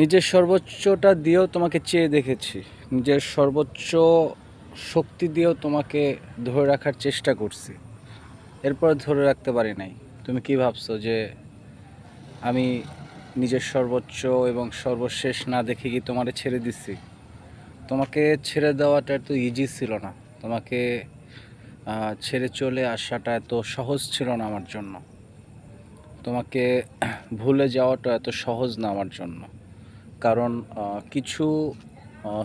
নিজের সর্বোচ্চটা দিয়েও তোমাকে চেয়ে দেখেছি। নিজের সর্বোচ্চ শক্তি দিয়েও তোমাকে ধরে রাখার চেষ্টা করছি। এরপর ধরে রাখতে পারি নাই। তুমি কি ভাবছ যে আমি নিজের সর্বোচ্চ এবং সর্বশেষ না দেখে কি তোমারে ছেড়ে দিছি? তোমাকে ছেড়ে দেওয়াটা এত ইজি ছিল না। তোমাকে ছেড়ে চলে আসাটা এত সহজ ছিল না আমার জন্য। তোমাকে ভুলে যাওয়াটা এত সহজ না আমার জন্য। কারণ কিছু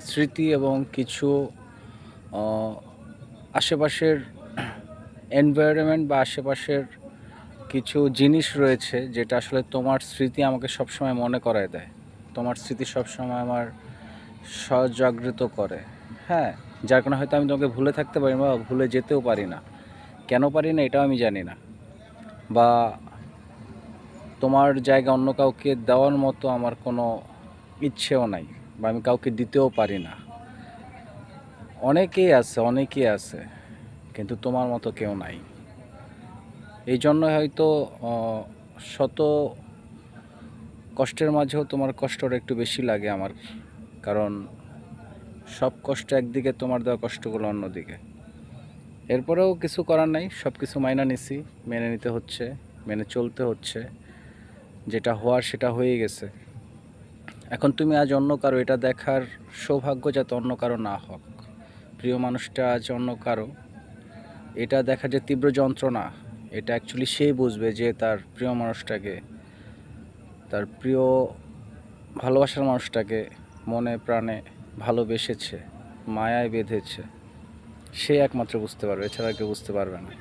স্মৃতি এবং কিছু আশেপাশের এনভায়রনমেন্ট বা আশেপাশের কিছু জিনিস রয়েছে যেটা আসলে তোমার স্মৃতি আমাকে সবসময় মনে করায় দেয়। তোমার স্মৃতি সবসময় আমার সজাগৃত করে। হ্যাঁ যার কারণে হয়তো আমি তোমাকে ভুলে থাকতে পারি বা ভুলে যেতেও পারি না। কেন পারি না এটাও আমি জানি না। বা তোমার জায়গা অন্য কাউকে দেওয়ার মতো আমার কোনো ইচ্ছেও নাই বা আমি কাউকে দিতেও পারি না। অনেকেই আছে অনেকেই আছে, কিন্তু তোমার মতো কেউ নাই। এই জন্য হয়তো শত কষ্টের মাঝেও তোমার কষ্টটা একটু বেশি লাগে আমার, কারণ সব কষ্ট একদিকে তোমার দেওয়া কষ্টগুলো অন্যদিকে। এরপরেও কিছু করার নাই সব কিছু মাইনা নিছি, মেনে নিতে হচ্ছে, মেনে চলতে হচ্ছে, যেটা হওয়ার সেটা হয়ে গেছে। এখন তুমি আজ অন্য কারও, এটা দেখার সৌভাগ্য যাতে অন্য কারও না হোক। প্রিয় মানুষটা, আজ অন্য কারও। এটা দেখা যে তীব্র যন্ত্রণা, এটা অ্যাকচুয়ালি সেই বুঝবে যে তার প্রিয় মানুষটাকে, তার প্রিয় ভালোবাসার মানুষটাকে মনে প্রাণে ভালোবেসেছে, মায়ায় বেঁধেছে। সে একমাত্র বুঝতে পারবে, এছাড়া কেউ বুঝতে পারবে না।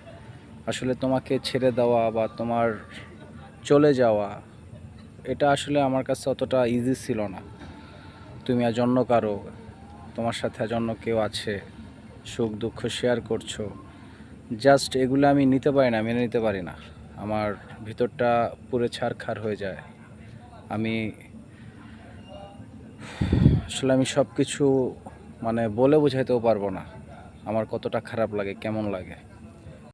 আসলে তোমাকে ছেড়ে দেওয়া বা তোমার চলে যাওয়া এটা আসলে আমার কাছে অতটা ইজি ছিল না। তুমি আজ অন্য কারও, তোমার সাথে আজ অন্য কেউ আছে, সুখ দুঃখ শেয়ার করছ জাস্ট এগুলো আমি নিতে পারি না, মেনে নিতে পারি না। আমার ভিতরটা পুরো ছারখার হয়ে যায়। আমি, আসলে আমি সব কিছু মানে বলে বোঝাইতেও পারব না। আমার কতটা খারাপ লাগে, কেমন লাগে।